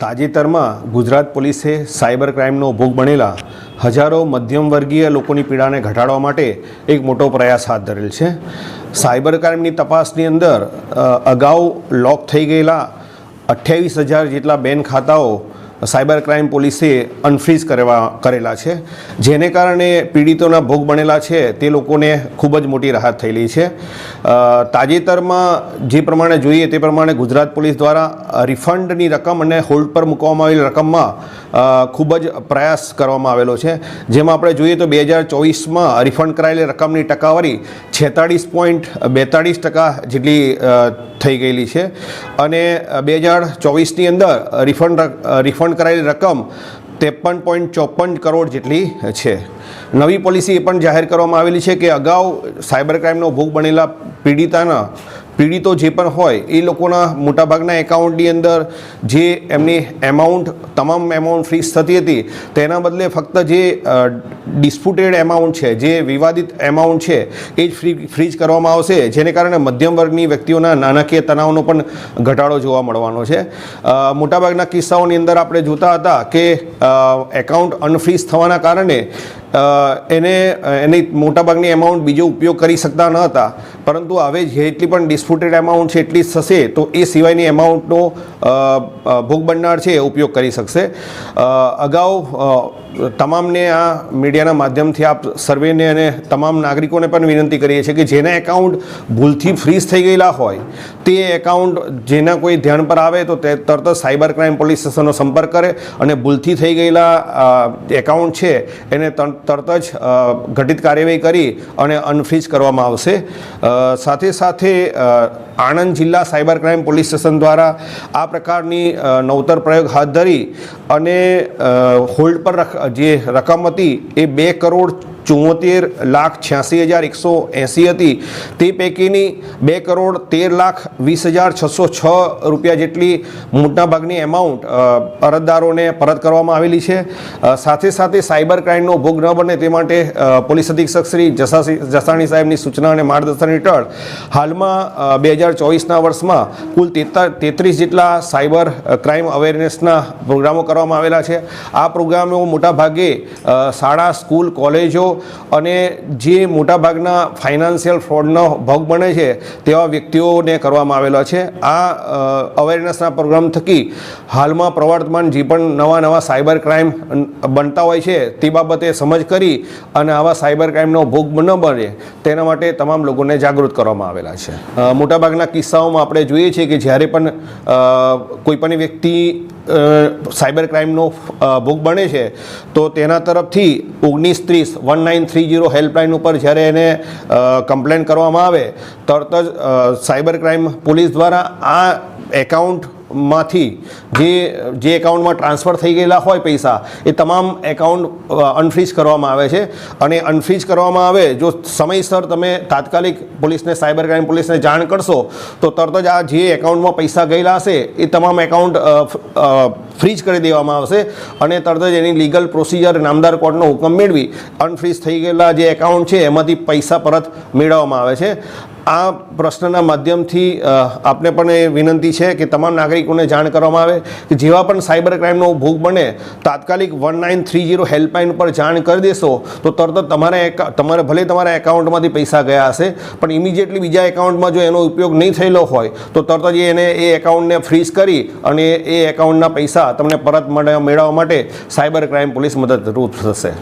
તાજેતરમાં ગુજરાત પોલીસે સાયબર ક્રાઇમનો ભોગ બનેલા હજારો મધ્યમ વર્ગીય લોકોની પીડાને ઘટાડવા માટે એક મોટો પ્રયાસ હાથ ધરેલ છે. સાયબર ક્રાઇમની તપાસની અંદર અગાઉ લોક થઈ ગયેલા અઠ્યાવીસ હજાર જેટલા બેન ખાતાઓ સાયબર ક્રાઇમ પોલીસે અનફ્રીઝ કરવા કરેલા છે. જેને કારણે પીડિતોના ભોગ બનેલા છે, તે લોકોને ખૂબ જ મોટી રાહત થયેલી છે. તાજેતરમાં જે પ્રમાણે જોઈએ તે પ્રમાણે ગુજરાત પોલીસ દ્વારા રિફંડની રકમ અને હોલ્ડ પર મૂકવામાં આવેલી રકમમાં ખૂબ જ પ્રયાસ કરવામાં આવેલો છે. જેમાં આપણે જોઈએ તો બે હજાર ચોવીસમાં રિફંડ કરાયેલી રકમની ટકાવારી છેતાળીસ પોઈન્ટ બેતાળીસ ટકા જેટલી થઈ ગયેલી છે. અને બે હજાર ચોવીસની અંદર રિફંડ રિફંડ કરાયેલી રકમ ત્રેપન પોઈન્ટ ચોપન કરોડ જેટલી છે. નવી પોલિસી એ પણ જાહેર કરવામાં આવેલી છે કે અગાઉ સાયબર ક્રાઇમનો ભોગ બનેલા પીડિતાના પીડિતો જે પણ હોય, એ લોકોના મોટાભાગના એકાઉન્ટની અંદર જે એમની એમાઉન્ટ તમામ એમાઉન્ટ ફ્રીઝ થતી હતી, તેના બદલે ફક્ત જે ડિસ્પ્યુટેડ એમાઉન્ટ છે, જે વિવાદિત એમાઉન્ટ છે, એ જ ફ્રી ફ્રીઝ કરવામાં આવશે, જેને કારણે મધ્યમ વર્ગની વ્યક્તિઓના નાણાકીય તણાવનો પણ ઘટાડો જોવા મળવાનો છે. મોટાભાગના કિસ્સાઓની અંદર આપણે જોતા હતા કે એકાઉન્ટ અનફ્રીઝ થવાના કારણે એને, એની મોટાભાગની એમાઉન્ટ બીજો ઉપયોગ કરી શકતા ન હતા. પરંતુ હવે જેટલી પણ ડિસ્પ્યુટેડ એમાઉન્ટ છે, એટલી થશે, તો એ સિવાયની એમાઉન્ટનો ભોગ બનનાર છે, એ ઉપયોગ કરી શકશે. અગાઉ તમામને આ મીડિયાના માધ્યમથી આપ સર્વેને અને તમામ નાગરિકોને પણ વિનંતી કરીએ છીએ કે જેના એકાઉન્ટ ભૂલથી ફ્રીઝ થઈ ગયેલા હોય, તે એકાઉન્ટ જેના કોઈ ધ્યાન પર આવે, તો તે તરત સાયબર ક્રાઇમ પોલીસ સ્ટેશનનો સંપર્ક કરે અને ભૂલથી થઈ ગયેલા એકાઉન્ટ છે, એને તર- તરત જ ઘટિત કાર્યવાહી કરી અને અનફ્રીજ કરવામાં આવશે. સાથે સાથે આણંદ જિલ્લા સાયબર ક્રાઇમ પોલીસ સ્ટેશન દ્વારા આ પ્રકારની નવતર પ્રયોગ હાથ ધરી અને હોલ્ડ પર જે રકમ હતી એ બે કરોડ ચુમ્મોતેર લાખ છ્યાસી હજાર એકસો એંસી હતી. તે પૈકીની બે કરોડ તેર લાખ વીસ હજાર છસો છ રૂપિયા જેટલી મોટાભાગની એમાઉન્ટ અરજદારોને પરત કરવામાં આવેલી છે. સાથે સાથે સાયબર ક્રાઇમનો ભોગ ન બને તે માટે પોલીસ અધિક્ષક શ્રી જસાણી સાહેબની સૂચના અને માર્ગદર્શન હેઠળ હાલમાં બે હજાર ચોવીસના વર્ષમાં કુલ તેતા તેત્રીસ જેટલા સાયબર ક્રાઇમ અવેરનેસના પ્રોગ્રામો કરવામાં આવેલા છે. આ પ્રોગ્રામો મોટાભાગે શાળા, સ્કૂલ, કોલેજો અને જે મોટાભાગના ફાઇનાન્શિયલ ફ્રોડનો ભોગ બને છે, તેવા વ્યક્તિઓને કરવામાં આવેલા છે. આ અવેરનેસના પ્રોગ્રામ થકી હાલમાં પ્રવર્તમાન જે પણ નવા નવા સાયબર ક્રાઇમ બનતા હોય છે, તે બાબતે સમજ કરી અને આવા સાયબર ક્રાઇમનો ભોગ ન બને, તેના માટે તમામ લોકોને જાગૃત કરવામાં આવેલા છે. મોટાભાગના કિસ્સાઓમાં આપણે જોઈએ છીએ કે જ્યારે પણ કોઈપણ વ્યક્તિ સાયબર ક્રાઇમનો ભોગ બને છે, તો તેના તરફથી ઓગણીસ ત્રીસ one nine three zero helpline ઉપર જ્યારે એને કમ્પ્લેન કરવામાં આવે, તરત જ સાયબર ક્રાઇમ પોલીસ દ્વારા આ એકાઉન્ટમાંથી જે જે એકાઉન્ટમાં ટ્રાન્સફર થઈ ગયેલા હોય પૈસા, એ તમામ એકાઉન્ટ અનફ્રીઝ કરવામાં આવે છે. અને અનફ્રીઝ કરવામાં આવે, જો સમયસર તમે તાત્કાલિક પોલીસને, સાયબર ક્રાઇમ પોલીસને જાણ કરશો, તો તરત જ આ જે એકાઉન્ટમાં પૈસા ગયેલા હશે, એ તમામ એકાઉન્ટ ફ્રીજ કરી દેવામાં આવશે. અને તરત જ એની લીગલ પ્રોસિજર નામદાર કોર્ટનો હુકમ મેળવી અનફ્રીઝ થઈ ગયેલા જે એકાઉન્ટ છે, એમાંથી પૈસા પરત મેળવવામાં આવે છે. આ પ્રશ્નના માધ્યમથી આપને પણ એ વિનંતી છે કે તમામ નાગરિકોને જાણ કરવામાં આવે કે જેવા પણ સાયબર ક્રાઇમનો ભોગ બને, તાત્કાલિક one nine three zero helpline ઉપર જાણ કરી દેશો, તો તરત તમારા તમારે, ભલે તમારા એકાઉન્ટમાંથી પૈસા ગયા હશે, પણ ઇમિડિયેટલી બીજા એકાઉન્ટમાં જો એનો ઉપયોગ નહીં થયેલો હોય, તો તરત જ એને એ એકાઉન્ટને ફ્રીઝ કરી અને એ એકાઉન્ટના પૈસા તમને પરત મળવા મેળવવા માટે સાયબર ક્રાઇમ પોલીસ મદદરૂપ થશે.